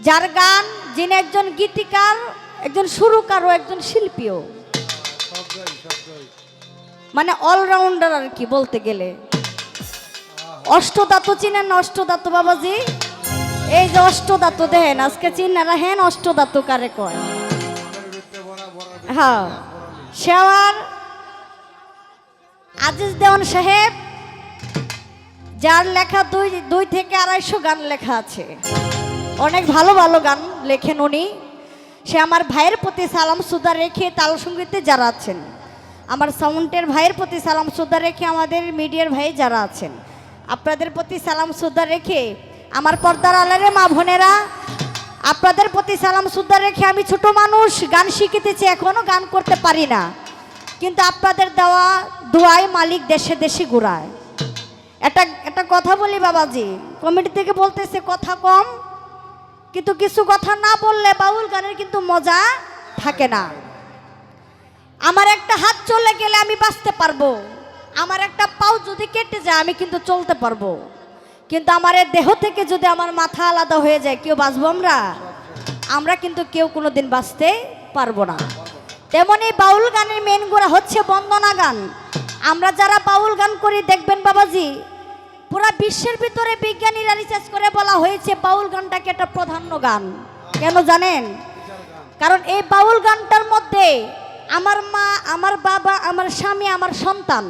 যার গান, যিনি একজন গীতিকার, একজন সুরকার ও একজন শিল্পীও। মানে অলরাউন্ডার আর কি বলতে গেলে। অষ্টদাত চিনেন অষ্টদাত বাবাজি? এই যে অষ্টদাত দেখেন, আজকে চিনারা হেন অষ্টদাত কারে কয়? হ্যাঁ। শেওয়ার আজিজ দেওয়ান সাহেব, যার লেখা দুই দুই থেকে আড়াইশো গান লেখা আছে। অনেক ভালো ভালো গান লেখেন উনি। সে আমার ভাইয়ের প্রতি সালাম সুদা রেখে তাল সঙ্গীতে যারা আছেন, আমার সাউন্ডের ভাইয়ের প্রতি সালাম সুদা রেখে আমাদের মিডিয়ার ভাই যারা আছেন, আপনাদের প্রতি সালাম সুদা রেখে আমার পর্দার আলারে মা বোনেরা, আপনাদের প্রতি সালাম সুদা রেখে আমি ছোট মানুষ, গান শিখিতেছি এখনও গান করতে পারি না। কিন্তু আপনাদের দেওয়া দোয়ায় মালিক দেশে দেশে ঘুরায়। একটা একটা কথা বলি বাবাজি, কমিটি থেকে বলতেছে, কথা কম কিন্তু কিছু কথা না বললে বাউল গানের কিন্তু মজা থাকে না। আমার একটা হাত চলে গেলে আমি বাঁচতে পারব। আমার একটা পাও যদি কেটে যায়, আমি কিন্তু চলতে পারব। কিন্তু আমার দেহ থেকে যদি আমার মাথা আলাদা হয়ে যায়, কেউ বাঁচবো আমরা? আমরা কিন্তু কেউ কোনো দিন বাঁচতে পারব না। তেমনি বাউল গানের মেন গোড়া হচ্ছে বন্দনা গান। আমরা যারা বাউল গান করি, দেখবেন বাবাজি পুরা বিশ্বের ভিতরে বিজ্ঞানীরা রিসার্চ করে বলা হয়েছে বাউল গানটাকে একটা প্রাধান্য গান। কেন জানেন? কারণ এই বাউল গানটার মধ্যে আমার মা, আমার বাবা, আমার স্বামী, আমার সন্তান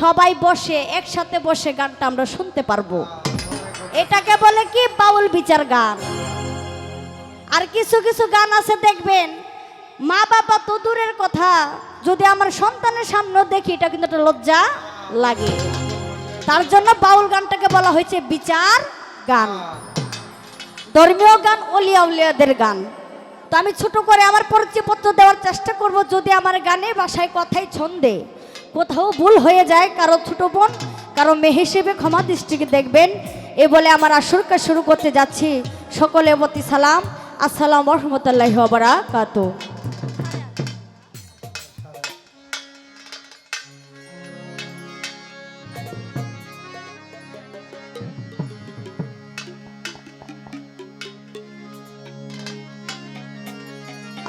সবাই বসে, একসাথে বসে গানটা আমরা শুনতে পারব। এটাকে বলে কি? বাউল বিচার গান। আর কিছু কিছু গান আছে দেখবেন, মা বাবা তো দূরের কথা, যদি আমার সন্তানের সামনে দেখি, এটা কিন্তু একটা লজ্জা লাগে। তার জন্য বাউল গানটাকে বলা হয়েছে বিচার গান। ধর্মীয় গান, অলিয়া উলিয়াদের গান। তো আমি ছোট করে আমার পরিচয়পত্র দেওয়ার চেষ্টা করব যদি আমার গানে বাসায় কথাই ছন্দে। কোথাও ভুল হয়ে যায় কারও ছোট বোন, কারও মেয়ে হিসেবে ক্ষমা দৃষ্টিকে দেখবেন। এ বলে আমার আসরকা শুরু করতে যাচ্ছি। সকলে প্রতি সালাম। আসসালাম রহমতুল্লাহ বারাকাতু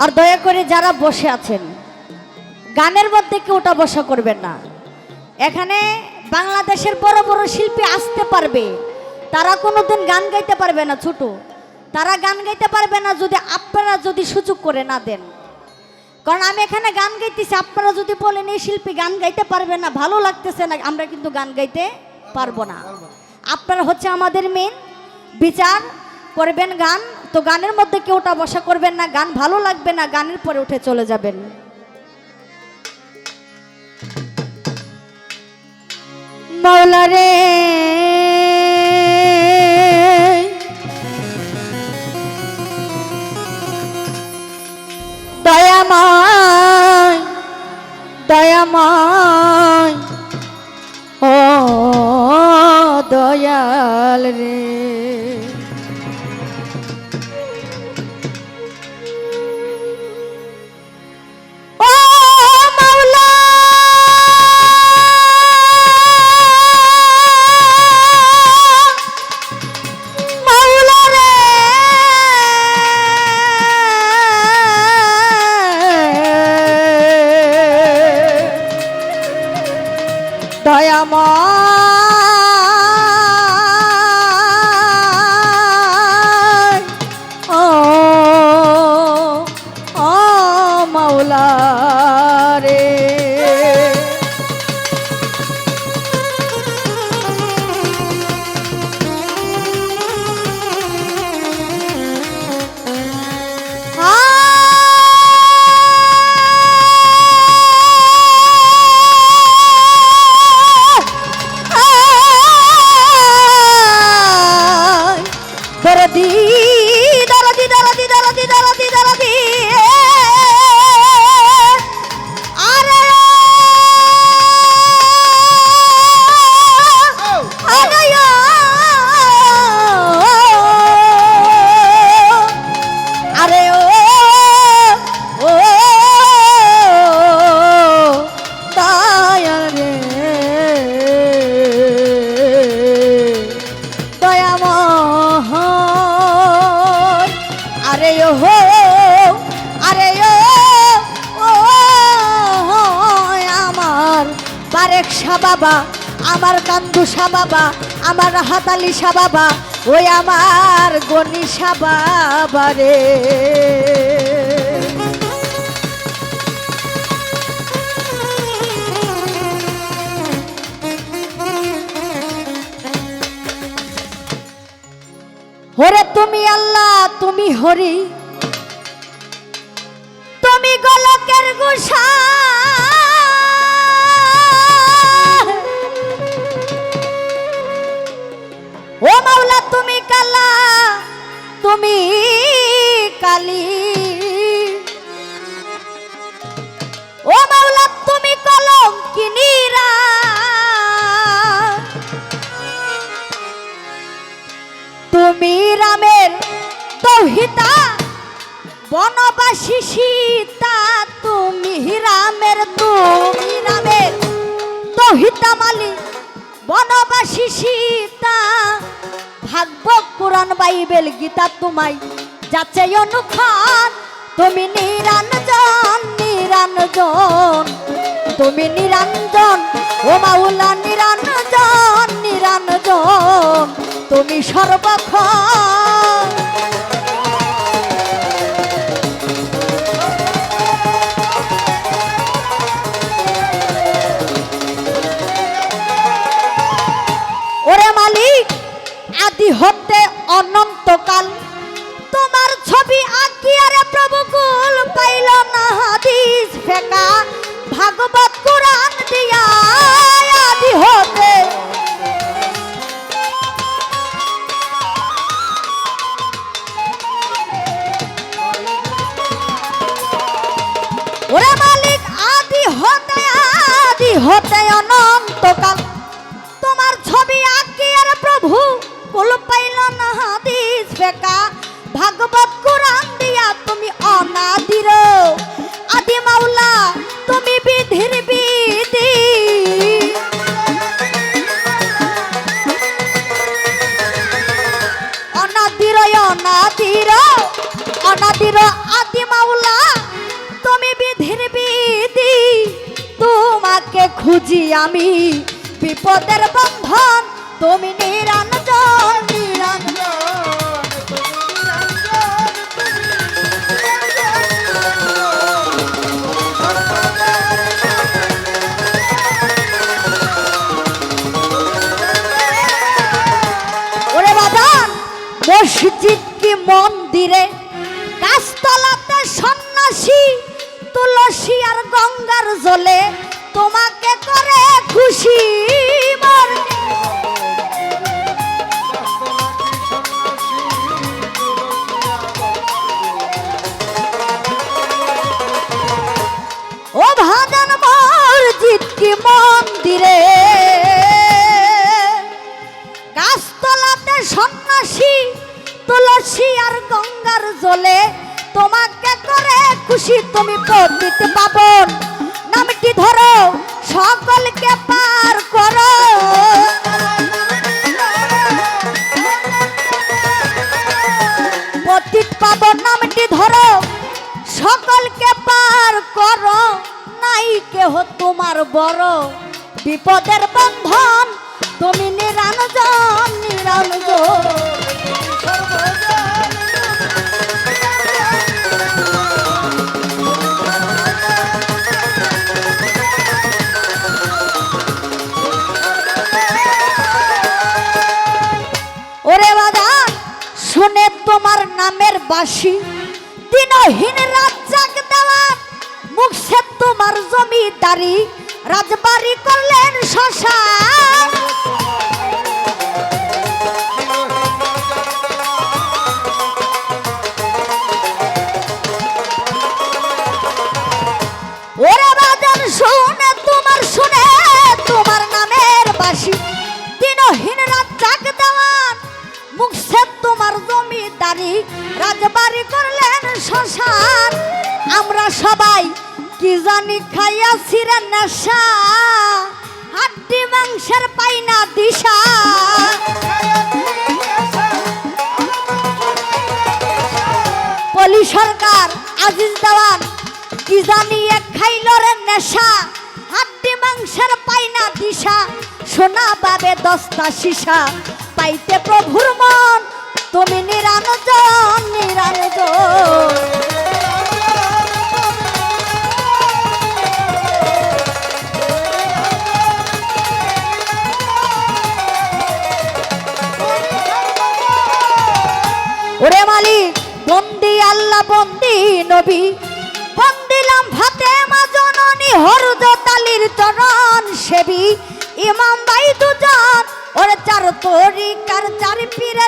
আর দয়া করে যারা বসে আছেন, গানের মধ্যে কেউ ওটা বসা করবেন না। এখানে বাংলাদেশের বড় বড় শিল্পী আসতে পারবে, তারা কোনোদিন গান গাইতে পারবে না ছোট। তারা গান গাইতে পারবে না যদি আপনারা যদি সুযোগ করে না দেন। কারণ আমি এখানে গান গাইতেছি, আপনারা যদি বলেন, এই শিল্পী গান গাইতে পারবে না, ভালো লাগতেছে না, আমরা কিন্তু গান গাইতে পারব না। আপনারা হচ্ছে আমাদের মেন বিচার, করবেন গান তো গানের মধ্যে কেউ ওটা বসা করবেন না, গান ভালো লাগবে না, গানের পরে উঠে চলে যাবেন। মৌলা রে, দয়াময় দয়াময়, ও দয়াল রে। মাওলা শাহ বাবা, আমার কান্দু বাবা, আমার হাতালি শাহ বাবা, ওই আমার গনি শাহ বাবা রে। হরে তুমি আল্লাহ, তুমি হরি, তুমি গোলকের গোসা বনবাসী সীতা ভাগব কোরআন বাইবেল, গীতা তোমায় যাচ্ছে অনুখান তুমি নিরঞ্জন নিরঞ্জন তুমি নিরঞ্জন ও মাউলা নিরঞ্জন নিরঞ্জন তুমি সর্বক্ষণ খুঁজি আমি বিপদের বন্ধন, তুমি নিরঞ্জন নিরঞ্জন। মসজিদ কি মন্দিরে? গাছতলাতে সন্ন্যাসী, তুলসী আর গঙ্গার জলে খুশি বড় বিপদের বন্ধন, তুমি নিরঞ্জন নিরঞ্জন ওরে বাদান শুনে তোমার নামের বাসি দিনহীন রাত জাগ দেওয়ার মুখ তোমার জমিদারি রাজবাড়ি করলেন বাদন শুনে, তোমার শুনে, তোমার নামের বাসি। দিনহীন রাত জাগ দেওয়ান, মুখ সে তোমার জমিদারি। রাজবাড়ি করলেন শ্মশান আমরা সবাই কি জানি খাইয়াছি রে নেশা? হাড্ডি মাংসের পাই না দিশা। পলি সরকার আজিজ দেওয়ান, কি জানি এক খাইল রে নেশা? হাড্ডি মাংসের পাই না দিশা। সোনা বাবে দস্তা সীসা। পাইতে প্রভুর মন, তুমি নিরানজন মালিক বন্দি আল্লাহ, বন্দি নবী। বন্দিলাম ভাতে মা জননী হরুদ তালির চরণ সেবি। ইমাম বাই দুজন, ওর চার তরিকার চার পীরে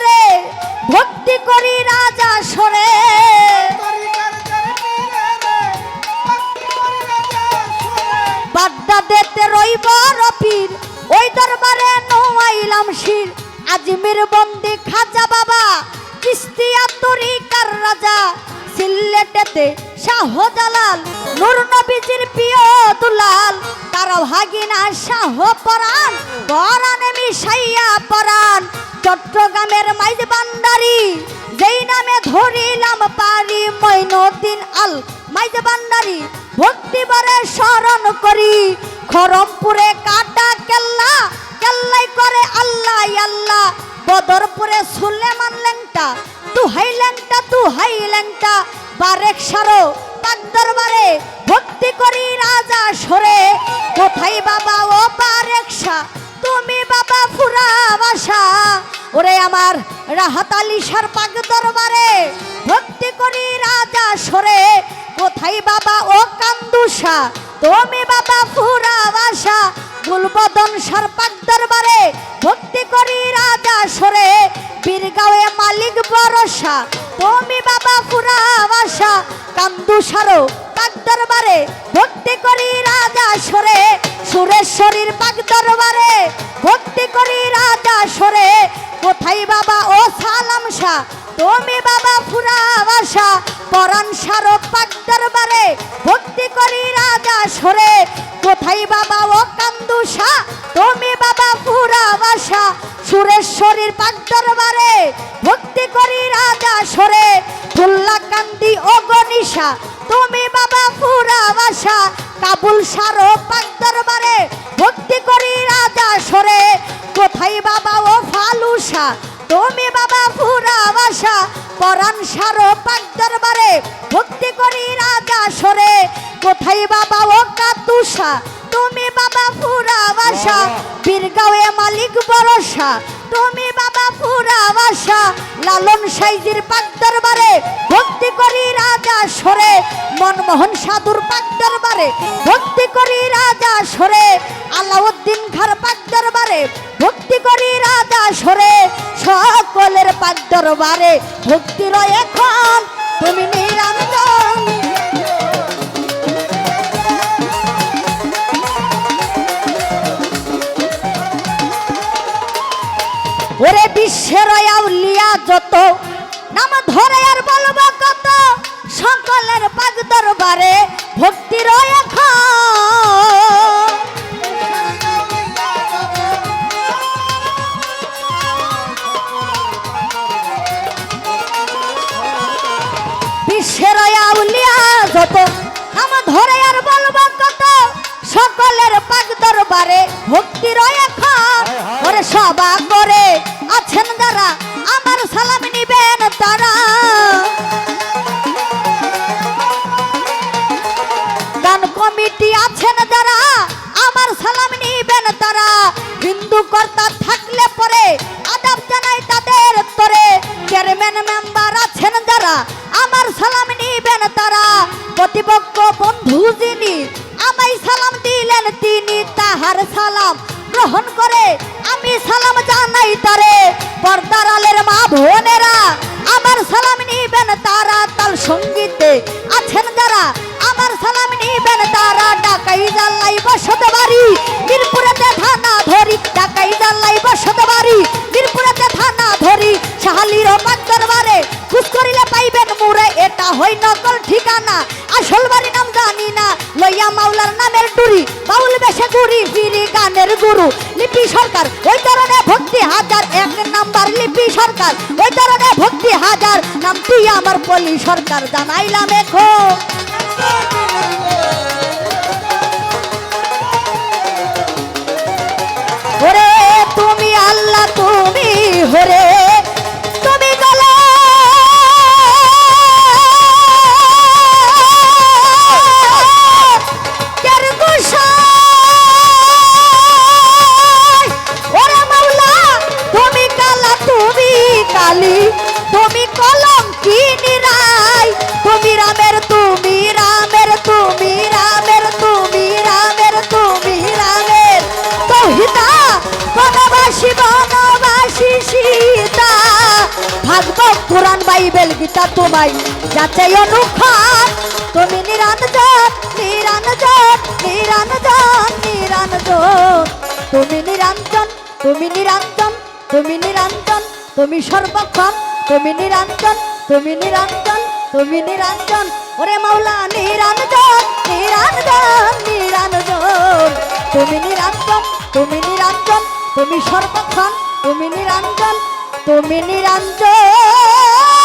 যেই নামে ধরিলাম পারি মৈনদিন আল। মাইজ বান্দারি, ভক্তি বরে স্মরণ করি। খরমপুরে কাটা কেল্লা, কেল্লাই করে আল্লাহ আল্লাহ। বদরপুরে সুলেমান লেংটা তু হাই লেংটা তু হাই লেংটা। বারেক সারো পাক দরবারে, ভক্তি করি রাজা সরে। কোথায় বাবা ও বারেক শাহ তুমি বাবা ফুরা বাসা ওরে আমার রাহাত আলী সার দরবারে ভক্তি করি রাজা সরে। কোথায় বাবা ও কান্দুসা? তুমি বাবা ফুরা বাসা গুলবদন সার পাক দরবারে ভক্তি করি রাজা সরে। বীরগাঁওয়ে মালিক বরসা তুমি বাবা ফুরা বাসা কান্দুসারো পাক দরবারে, ভক্তি করি রাজা সরে। সুরেশ্বরীর পাক দরবারে, ভক্তি করি রাজা সরে। কোথায় বাবা ও সালাম শাহ, তুমি বাবা ফুরা দরবারে ভক্তি করি রাজা সরে। কোথায় বাবা ও কাতুসা তুমি বাবা ফুরা বাসা বীরগাঁওয়ে মালিক বরসা তুমি বাবা ফুরা বাসা লালন সাইজির পাক দরবারে ভক্তি করি রাজা সরে। মনমোহন সাধুর পাক দরবারে ভক্তি করি রাজা সরে। আলাউদ্দিন খার পাক দরবারে ভক্তি করি রাজা সরে। সকলের পাক দরবারে ভক্তি রয় এখন। তুমি নিরঞ্জন বিশ্বের আউলিয়া যত নাম ধরে আর বলব কত? সকলের পাক দরবারে ভক্তির এখন ওরে সবা প্রতিপক্ষ বন্ধু যিনি, আমায় সালাম দিলেন তিনি তাহার সালাম গ্রহণ করে। আমি সালাম জানাই তারে, পর্দার আলের মা বোনেরা, আমার সালাম নিবেন তারা তাল সঙ্গীতে আছেন যারা। আমার সালাম নিবেন তারা ডাকাই জাল্লাই বসত বাড়ি বীরপুরেতে থানা ধরি ডাকাই জাল্লাই বসত বাড়ি বীরপুরেতে থানা ধরি সাহালির পাক দরবারে। খুশ করিলে পাইবেন মুরে এটা হই নকল ঠিকানা। আসল বাড়ি নাম জানি না, লইয়া মাওলার নামের টুরি বাউল বেশে গুরি ফিরি গানের গুরু। লিপি সরকার, ওই কারণে ভক্তি হাজার। এক নাম্বার লিপি সরকার, ওই কারণে ভক্তি হাজার। নাম তুই আমার পলি সরকার, জানাইলাম এখন। ওরে তুমি আল্লাহ, তুমি হরে যাচাই অনুখান তুমি নিরঞ্জন নিরঞ্জন নিরঞ্জন নিরঞ্জন তুমি নিরঞ্জন তুমি নিরঞ্জন তুমি নিরঞ্জন, তুমি সর্বক্ষণ। তুমি নিরঞ্জন তুমি নিরঞ্জন তুমি নিরঞ্জন। ওরে মাওলা নিরঞ্জন নিরঞ্জন নিরঞ্জন তুমি নিরঞ্জন তুমি নিরঞ্জন, তুমি সর্বক্ষণ। তুমি নিরঞ্জন তুমি নিরঞ্জন।